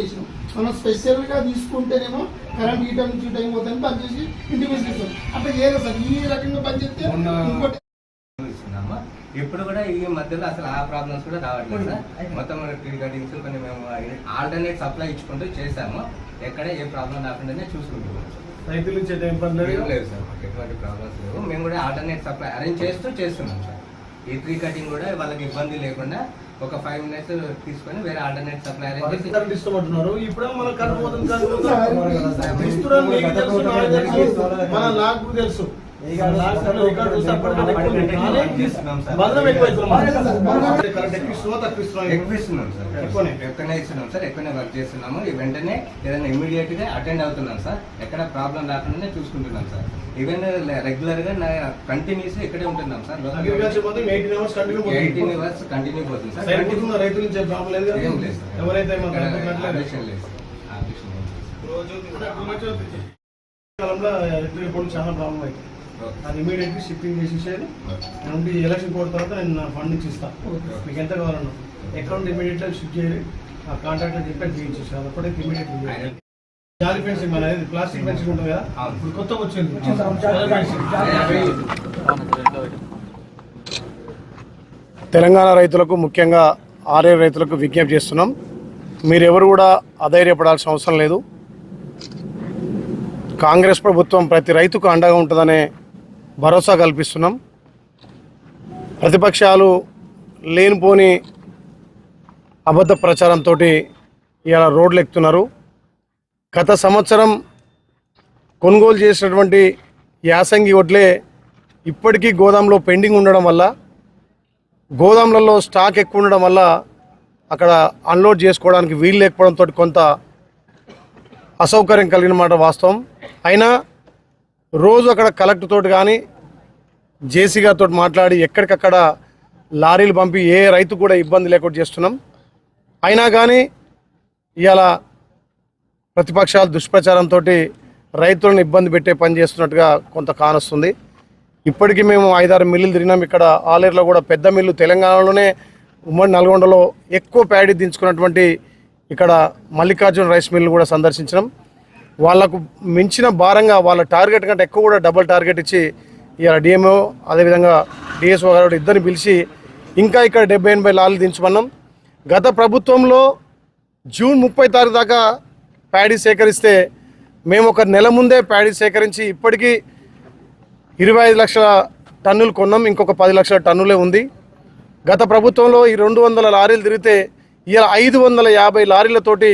చేసినాం. మనం స్పెషల్గా తీసుకుంటేనేమో కరెంట్ ఈ టైం నుంచి ఈ టైం పోతుంది పని చేసి ఇంటికి తీసుకొస్తాం అట్లా చేయలేదు సార్. ఈ రకంగా పని చేస్తే ఇంకోటి ఇప్పుడు కూడా ఈ మధ్యలో అసలు ఆ ప్రాబ్లమ్స్ కూడా రావట్లేదు సార్. మొత్తం ట్రీ కటింగ్స్ కొన్ని మేము ఆల్టర్నేట్ సప్లై ఇచ్చుకుంటూ చేసాము ఎక్కడ ఏ ప్రాబ్లం రాకుండానే చూసుకుంటున్నాం. రైతులు ఇచ్చే టైం పని లేదు. సార్. మాకు ఎటువంటి ప్రాబ్లమ్స్ లేవు. మేము కూడా ఆల్టర్నేట్ సప్లై అరేంజ్ చేస్తూ చేస్తున్నాం సార్. ఈ ట్రీ కటింగ్ కూడా వాళ్ళకి ఇబ్బంది లేకుండా ఒక ఫైవ్ మినిట్స్ తీసుకొని వేరే ఆల్టర్నేట్ సప్లై అరేంజ్ ఇస్తామంటున్నారు. ఇప్పుడే మన తెలుసు. మన నాకు తెలుసు. సార్ ఎక్కువనే. సార్ వర్క్ చేస్తున్నాము వెంటనే ఏదైనా ఇమీడియట్గా అటెండ్ అవుతున్నాం సార్ ఎక్కడ ప్రాబ్లం రాకుండా చూసుకుంటున్నాం సార్ ఈవెన్ రెగ్యులర్గా కంటిన్యూస్ ఇక్కడే ఉంటున్నాం సార్ ఎయిటీన్ అవర్స్ కంటిన్యూ పోతుంది సార్ రైతులు ఏం లేదు సార్ ఎవరైతే ఆపరేషన్ లేదు కాలంలో ఎలక్ట్రిక్ బోర్డు చాలా ప్రాబ్లం అవుతుంది అది ఇమీడియట్లీ షిప్పింగ్ చేసేసేది నుండి ఎలక్షన్ కోడ్ తర్వాత నేను నా ఫండ్ నుంచి ఇస్తాను మీకు ఎంత కావాలన్నా. అకౌంట్ ఇమీడియట్గా షిఫ్ట్ చేయాలి. ఆ కాంట్రాక్టర్ చెప్పి చేయించేసి అది అప్పుడే ఇమీడియట్లీ ఆయన జాలి ఫెన్సింగ్ మన అనేది ప్లాస్టిక్ ఫెన్సింగ్ ఉంటుంది కదా. ఇప్పుడు కొత్తగా వచ్చింది. తెలంగాణ రైతులకు ముఖ్యంగా ఆర్ఏ రైతులకు విజ్ఞప్తి చేస్తున్నాం. మీరెవరు కూడా అధైర్యపడాల్సిన అవసరం లేదు. కాంగ్రెస్ ప్రభుత్వం ప్రతి రైతుకు అండగా ఉంటుందనే భరోసా కల్పిస్తున్నాం. ప్రతిపక్షాలు లేనిపోని అబద్ధ ప్రచారంతో ఇలా రోడ్లు ఎక్కుతున్నారు. గత సంవత్సరం కొనుగోలు చేసినటువంటి యాసంగి వడ్లే ఇప్పటికీ గోదాంలో పెండింగ్ ఉండడం వల్ల గోదాంలలో స్టాక్ ఎక్కువ ఉండడం వల్ల అక్కడ అన్లోడ్ చేసుకోవడానికి వీలు లేకపోవడంతో కొంత అసౌకర్యం కలిగిన మాట వాస్తవం. అయినా రోజు అక్కడ కలెక్టర్ తోటి కానీ జేసీ గారితో మాట్లాడి ఎక్కడికక్కడ లారీలు పంపి ఏ రైతు కూడా ఇబ్బంది లేకుండా చేస్తున్నాం. అయినా కానీ ఇవాళ ప్రతిపక్షాలు దుష్ప్రచారంతో రైతులను ఇబ్బంది పెట్టే పని చేస్తున్నట్టుగా కొంత కానొస్తుంది. ఇప్పటికీ మేము ఐదారు మిల్లులు తిరిగినాం. ఇక్కడ ఆలేరులో కూడా పెద్ద మిల్లు తెలంగాణలోనే ఉమ్మడి నల్గొండలో ఎక్కువ ప్యాడీ దించుకున్నటువంటి ఇక్కడ మల్లికార్జున రైస్ మిల్లు కూడా సందర్శించినాం. వాళ్ళకు మించిన భారంగా వాళ్ళ టార్గెట్ కంటే ఎక్కువ కూడా డబుల్ టార్గెట్ ఇచ్చి ఇలా డిఎంఓ అదేవిధంగా డిఎస్ఓ గారు ఇద్దరిని పిలిచి ఇంకా ఇక్కడ డెబ్బై ఎనభై లారీలు దించమన్నాం. గత ప్రభుత్వంలో జూన్ ముప్పై తారీఖు దాకా ప్యాడీ సేకరిస్తే మేము ఒక నెల ముందే ప్యాడీ సేకరించి ఇప్పటికీ ఇరవై ఐదు లక్షల టన్నులు కొన్నాం. ఇంకొక పది లక్షల టన్నులే ఉంది. గత ప్రభుత్వంలో ఈ రెండు వందల లారీలు తిరిగితే ఇలా ఐదు వందల యాభై లారీలతోటి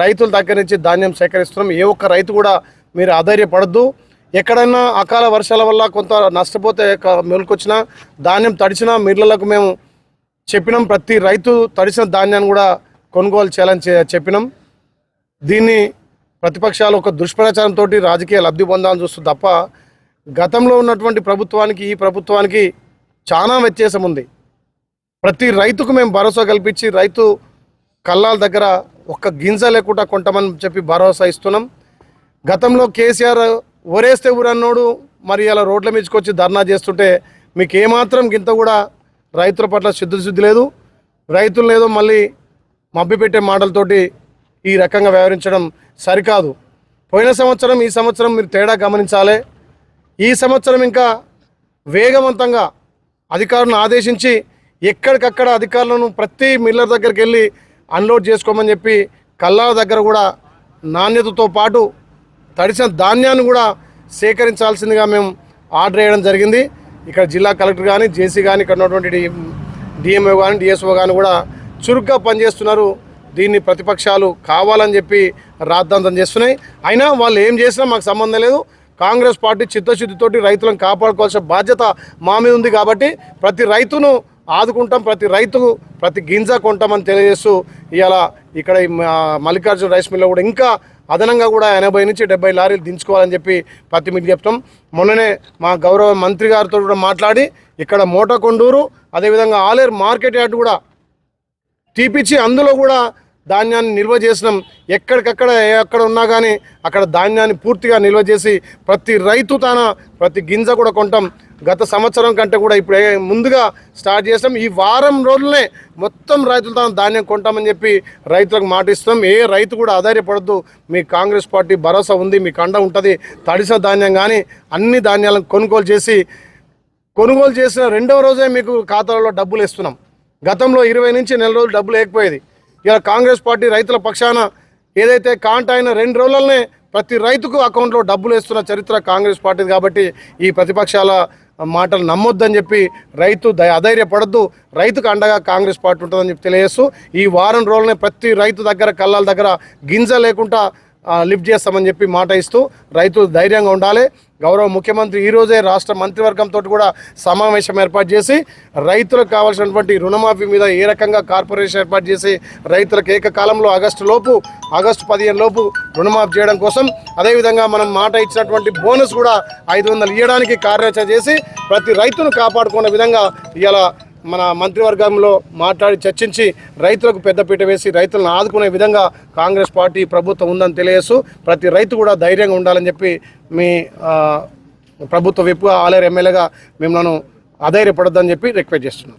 రైతుల దగ్గర నుంచి ధాన్యం సేకరిస్తున్నాం. ఏ ఒక్క రైతు కూడా మీరు ఆధైర్యపడద్దు ఎక్కడైనా అకాల వర్షాల వల్ల కొంత నష్టపోతే మెలుకొచ్చినా ధాన్యం తడిచినా మిర్లలకు మేము చెప్పినాం. ప్రతి రైతు తడిసిన ధాన్యాన్ని కూడా కొనుగోలు చేయాలని చెప్పినాం. దీన్ని ప్రతిపక్షాలు ఒక దుష్ప్రచారంతో రాజకీయ లబ్ధి పొందాలని చూస్తుంది తప్ప గతంలో ఉన్నటువంటి ప్రభుత్వానికి ఈ ప్రభుత్వానికి చాలా వ్యత్యాసం ఉంది. ప్రతి రైతుకు మేము భరోసా కల్పించి రైతు కళ్ళాల దగ్గర ఒక్క గింజ లేకుండా కొంటామని చెప్పి భరోసా ఇస్తున్నాం. గతంలో కేసీఆర్ ఒరేస్తే ఊరన్నోడు మరి అలా రోడ్ల మీదకి ధర్నా చేస్తుంటే మీకు ఏమాత్రం గింత కూడా రైతుల పట్ల శుద్ధి లేదు. రైతులు ఏదో మళ్ళీ మభ్యపెట్టే మాటలతోటి ఈ రకంగా వ్యవహరించడం సరికాదు. పోయిన సంవత్సరం ఈ సంవత్సరం మీరు తేడా గమనించాలి. ఈ సంవత్సరం ఇంకా వేగవంతంగా అధికారులను ఆదేశించి ఎక్కడికక్కడ అధికారులను ప్రతి మిల్లర్ దగ్గరికి వెళ్ళి అన్లోడ్ చేసుకోమని చెప్పి కల్లాల దగ్గర కూడా నాణ్యతతో పాటు తడిసిన ధాన్యాన్ని కూడా సేకరించాల్సిందిగా మేము ఆర్డర్ వేయడం జరిగింది. ఇక్కడ జిల్లా కలెక్టర్ కానీ జేసీ కానీ ఇక్కడ ఉన్నటువంటి డిఎంఓ కానీ డిఎస్ఓ కానీ కూడా చురుగ్గా పనిచేస్తున్నారు. దీన్ని ప్రతిపక్షాలు కావాలని చెప్పి రాద్ధాంతం చేస్తున్నాయి. అయినా వాళ్ళు ఏం చేసినా మాకు సంబంధం లేదు. కాంగ్రెస్ పార్టీ చిత్తశుద్ధితోటి రైతులను కాపాడుకోవాల్సిన బాధ్యత మా మీద ఉంది కాబట్టి ప్రతి రైతును ఆదుకుంటాం ప్రతి రైతు ప్రతి గింజ కొంటామని తెలియజేస్తూ ఇవాళ ఇక్కడ మల్లికార్జున రైస్ మిల్లో కూడా ఇంకా అదనంగా కూడా ఎనభై నుంచి డెబ్బై లారీలు దించుకోవాలని చెప్పి ప్రతి మీకు చెప్తాం. మొన్ననే మా గౌరవ మంత్రి గారితో కూడా మాట్లాడి ఇక్కడ మోటకొండూరు అదేవిధంగా ఆలేరు మార్కెట్ యార్డ్ కూడా తీపిచ్చి అందులో కూడా ధాన్యాన్ని నిల్వ చేసినాం. ఎక్కడికక్కడ ఎక్కడ ఉన్నా కానీ అక్కడ ధాన్యాన్ని పూర్తిగా నిల్వ చేసి ప్రతి రైతు తాన ప్రతి గింజ కూడా కొంటాం. గత సంవత్సరం కంటే కూడా ఇప్పుడు ఏ- ముందుగా స్టార్ట్ చేసినాం. ఈ వారం రోజులనే మొత్తం రైతులు తాను ధాన్యం కొంటామని చెప్పి రైతులకు మాట ఇస్తున్నాం. ఏ రైతు కూడా ఆధారపడద్దు మీ కాంగ్రెస్ పార్టీ భరోసా ఉంది మీ కండ ఉంటుంది. తడిసిన ధాన్యం కానీ అన్ని ధాన్యాలను కొనుగోలు చేసి కొనుగోలు చేసిన రెండవ రోజే మీకు ఖాతాలో డబ్బులు ఇస్తున్నాం గతంలో ఇరవై నుంచి నెల రోజులు డబ్బులు లేకపోయేది ఇలా కాంగ్రెస్ పార్టీ రైతుల పక్షాన ఏదైతే కాంట అయిన రెండు రోజులనే ప్రతి రైతుకు అకౌంట్లో డబ్బులు వేస్తున్న చరిత్ర కాంగ్రెస్ పార్టీది కాబట్టి ఈ ప్రతిపక్షాల మాటలు నమ్మొద్దని చెప్పి రైతు ద అధైర్యపడద్దు రైతుకు అండగా కాంగ్రెస్ పార్టీ ఉంటుందని చెప్పి తెలియజేస్తూ ఈ వారం రోజులనే ప్రతి రైతు దగ్గర కళ్ళాల దగ్గర గింజ లేకుండా లిఫ్ట్ చేస్తామని చెప్పి మాట ఇస్తూ రైతులు ధైర్యంగా ఉండాలి. గౌరవ ముఖ్యమంత్రి ఈ రోజే రాష్ట్ర మంత్రివర్గంతో కూడా సమావేశం ఏర్పాటు చేసి రైతులకు కావాల్సినటువంటి రుణమాఫీ మీద ఏ రకంగా కార్పొరేషన్ ఏర్పాటు చేసి రైతులకు ఏకకాలంలో ఆగస్టు లోపు ఆగస్టు పదిహేను లోపు రుణమాఫీ చేయడం కోసం అదేవిధంగా మనం మాట ఇచ్చినటువంటి బోనస్ కూడా ఐదు వందలు ఇవ్వడానికి కార్యాచరణ చేసి ప్రతి రైతును కాపాడుకునే విధంగా ఇలా మన మంత్రివర్గంలో మాట్లాడి చర్చించి రైతులకు పెద్దపీట వేసి రైతులను ఆదుకునే విధంగా కాంగ్రెస్ పార్టీ ప్రభుత్వం ఉందని తెలియజేస్తూ ప్రతి రైతు కూడా ధైర్యంగా ఉండాలని చెప్పి మీ ప్రభుత్వ విప్ ఆలేరు ఎమ్మెల్యేగా మిమ్మల్ని అధైర్యపడొద్దని చెప్పి రిక్వెస్ట్ చేస్తున్నాం.